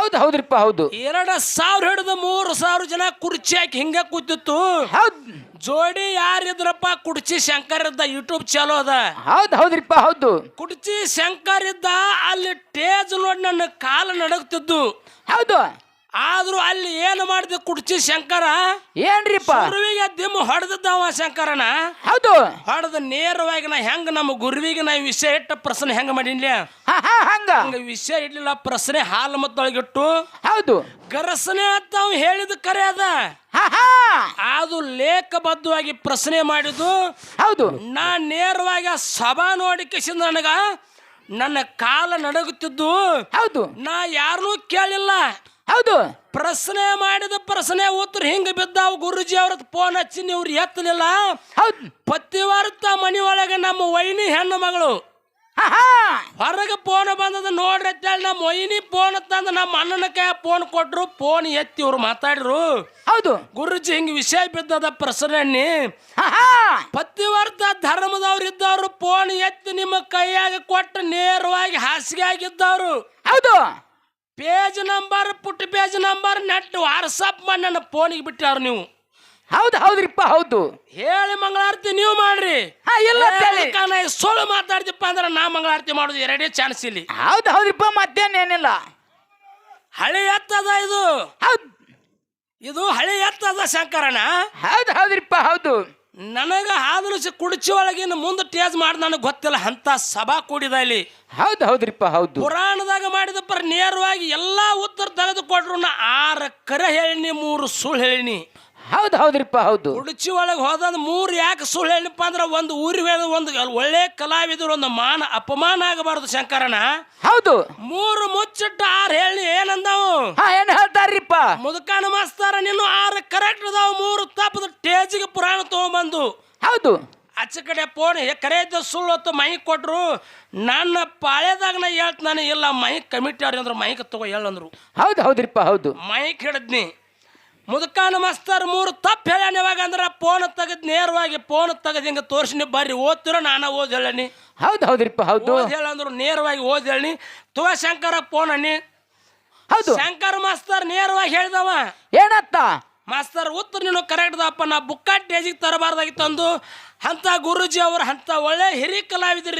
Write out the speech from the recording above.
ಹೌದು ಹೌದ್ರಿಪ್ಪ ಹೌದು. ಎರಡ ಸಾವಿರ ಹಿಡಿದು ಮೂರು ಸಾವಿರ ಜನ ಕುರ್ಚಿ ಹಾಕಿ ಹಿಂಗೆ ಕೂತಿತ್ತು. ಹೌದ್. ಜೋಡಿ ಯಾರಿದ್ರಪ್ಪ ಕುಡ್ಚಿ ಶಂಕರ್ ಇದ್ದ ಯೂಟ್ಯೂಬ್ ಚಾಲೋ ಅದ. ಹೌದು ಹೌದ್ರಿಪ್ಪ ಹೌದು. ಕುಡ್ಚಿ ಶಂಕರ್ ಇದ್ದ ಅಲ್ಲಿ ಟೇಜ್ ನೋಡಿ ನನ್ನ ಕಾಲು ನಡಗ್ತಿದ್ದು. ಹೌದು. ಆದ್ರೂ ಅಲ್ಲಿ ಏನು ಮಾಡಿದ ಕುಡ್ಚಿ ಶಂಕರ? ಏನ್ರಿಪ್ಪ? ಗುರುವಿಗೆ ದಿಮ್ಮ ಹೊಡೆದದ್ದವ ಶಂಕರನ? ಹೌದು. ಹೊಡೆದ ನೇರವಾಗಿ ನಾ ಹೆಂಗ ನಮ್ಮ ಗುರುವಿಗೆ ನಾ ವಿಷಯ ಇಟ್ಟ ಪ್ರಶ್ನೆ ಹೆಂಗ ಮಾಡಿನ್ಲಿ ಹಂಗ. ಹಂಗ ವಿಷಯ ಇಡ್ಲಿಲ್ಲ ಪ್ರಶ್ನೆ ಹಾಲು ಮತ್ತೊಳಗಿಟ್ಟು. ಹೌದು. ಗರಸನೆ ಅಂತ ಅವ್ ಹೇಳಿದ ಕರೆ ಅದ. ಅದು ಲೇಖಬದ್ಧವಾಗಿ ಪ್ರಶ್ನೆ ಮಾಡಿದ್ದು. ಹೌದು. ನಾ ನೇರವಾಗಿ ಆ ಸಭಾ ನೋಡಿ ಕಿಸಿಂದ ನನಗ ನನ್ನ ಕಾಲ ನಡಗುತ್ತಿದ್ದು. ಹೌದು. ನಾ ಯಾರನ್ನೂ ಕೇಳಿಲ್ಲ. ಹೌದು. ಪ್ರಶ್ನೆ ಮಾಡಿದ ಪ್ರಶ್ನೆ ಉತ್ತರ ಹಿಂಗ ಬಿದ್ದಾವ ಗುರುಜಿ ಅವ್ರ ಫೋನ್ ಹಚ್ಚಿ ನೀವು ಎತ್ತಲಿಲ್ಲ. ಹೌದು. ಪತಿವಾರ್ತ ಮನಿ ಒಳಗೆ ನಮ್ಮ ವೈನಿ ಹೆಣ್ಣು ಮಗಳು. ಹೊರಗೆ ಫೋನ್ ಬಂದದ ನೋಡ್ರಿ ಅಂತೇಳಿ ನಮ್ಮ ವೈನಿ ಫೋನ್ ತಂದ ನಮ್ಮ ಅಣ್ಣನ ಕೈ ಫೋನ್ ಕೊಟ್ರು ಫೋನ್ ಎತ್ತಿ ಇವ್ರು ಮಾತಾಡ್ರು ಹೌದು. ಗುರುಜಿ ಹಿಂಗ ವಿಷಯ ಬಿದ್ದದ ಹಾ ಪತಿವರ್ತ ಧರ್ಮದವ್ರು ಇದ್ದವ್ರು ಫೋನ್ ಎತ್ತಿ ನಿಮ್ಮ ಕೈಯಾಗ ಕೊಟ್ಟು ನೇರವಾಗಿ ಹಾಸಿಗೆ ಆಗಿದ್ದವ್ರು. ಹೌದು. ಪೇಜ್ ನಂಬರ್ ಪುಟ್ಟ ಪೇಜ್ ನಂಬರ್ ನೆಟ್ ವಾಟ್ಸಪ್ ಮಾಡಿ ನನ್ನ ಫೋನಿಗೆ ಬಿಟ್ಟಾರ ನೀವು. ಹೌದು ಹೌದ್ರಿಪ್ಪ ಹೌದು. ಹೇಳಿ ಮಂಗಳಾರತಿ ನೀವು ಮಾಡ್ರಿ. ಹಾ ಇಲ್ಲ ಅದಕ್ಕ ನಾ ಈ ಸುಳ್ಳು ಮಾತಾಡ್ತಿಪ್ಪ ಅಂದ್ರೆ ನಾ ಮಂಗಳಾರತಿ ಮಾಡೋದು ಎರಡೇ ಚಾನ್ಸ್ ಇಲ್ಲಿ. ಹೌದು ಹೌದ್ರಿಪ್ಪ ಏನಿಲ್ಲ. ಹಳೆ ಎತ್ತದ ಇದು. ಹೌದು. ಇದು ಹಳೆ ಎತ್ತದ ಶಂಕರನ. ಹೌದು ಹೌದ್ರಿಪ್ಪ ಹೌದು. ನನಗ ಕುಡಿಚಿ ಒಳಗಿನ ಮುಂದೆ ಟೇಜ್ ಮಾಡಿ ನನಗೆ ಗೊತ್ತಿಲ್ಲ ಅಂತ ಸಭಾ ಕೂಡಿದ ಇಲ್ಲಿ. ಹೌದು ಹೌದ್ರಿಪ್ಪ ಹೌದು. ಪುರಾಣದಾಗ ಮಾಡಿದ ಪರ ನೇರವಾಗಿ ಎಲ್ಲಾ ಉತ್ತರ ತೆಗೆದುಕೊಟ್ರು ನಾ ಆರು ಕರೆ ಹೇಳಿನಿ ಮೂರು ಸುಳ್ಳು ಹೇಳಿನಿ. ಹೌದು ಹೌದ್ರಿಪ್ಪ ಹೌದು. ಉಡುಚಿ ಒಳಗೆ ಹೋದ ಮೂರು ಯಾಕೆ ಸುಳ್ಳು ಹೇಳಿನಪ್ಪ ಅಂದ್ರೆ ಒಂದು ಊರಿಗೆ ಒಂದು ಒಳ್ಳೆ ಕಲಾವಿದರು ಒಂದು ಮಾನ ಅಪಮಾನ ಆಗಬಾರದು ಶಂಕರನ. ಹೌದು. ಮೂರು ಮುಚ್ಚಿಟ್ಟು ಆರು ಹೇಳಿ ಏನಂದಾವು? ಏನ್ ಹೇಳ್ತಾರ್ರಿಪ್ಪ? ಮುದುಕಾನ ಮಾಸ್ತಾರ ನೀನು ಆರು ಕರೆಕ್ಟ್ ಅದಾವ ಮೂರು ತಪ್ಪದ ತಗೊಂಬಂದು ಹೌದು. ಆಚೆ ಕಡೆ ಫೋನ್ ಕರೆ ಇದ್ದ ಸುಳ್ಳು ಹೊತ್ತು ಮೈಕ್ ಕೊಟ್ರು ನನ್ನ ಪಾಳ್ಯದಾಗ ನಾ ಹೇಳ್ತ ನಾನು ಇಲ್ಲ ಮೈಕ್ ಕಮಿಟಿ ಅವ್ರಿ ಅಂದ್ರೆ ಮೈಕ್ ತಗೋ ಹೇಳಂದ್ರು ಹೌದು ಹೌದ್ರಿಪ್ಪ ಹೌದು. ಮೈಕ್ ಹಿಡಿದ್ನಿ. ಮುದುಕಾನ ಮಸ್ತರ್ ಮೂರು ತಪ್ಪು ಹೇಳ್ಯಾನ ಇವಾಗ ಅಂದ್ರೆ ಫೋನ್ ತೆಗೆದ್ ನೇರವಾಗಿ ಫೋನ್ ತೆಗೆದು ಹಿಂಗೆ ತೋರ್ಸಿನಿ ಬರ್ರಿ ಓದ್ತಿರೋ ನಾನು ಓದ್ ಹೇಳನಿ. ಹೌದು ಹೌದ್ರಿಪ್ಪ ಹೌದು. ಓದ್ ಹೇಳಂದ್ರು ನೇರವಾಗಿ ಓದ್ ಹೇಳಿ ತುವ ಶಂಕರ ಫೋನ್ ಅನ್ನಿ. ಹೌದು. ಶಂಕರ್ ಮಾಸ್ತರ್ ನೇರವಾಗಿ ಹೇಳ್ದವ. ಏನತ್ತ? ಮಾಸ್ತರ್, ಉತ್ತರ ನೀನು ಕರೆಕ್ಟ್ ಅಪ್ಪ ನಾ ಬುಕ್ಕಾ ಟೇಜಿಗೆ ತರಬಾರ್ದಾಗಿತ್ತು ಅಂದು ಅಂತ ಗುರುಜಿ ಅವರು ಅಂತ ಒಳ್ಳೆ ಹಿರಿ ಕಲಾವಿದರು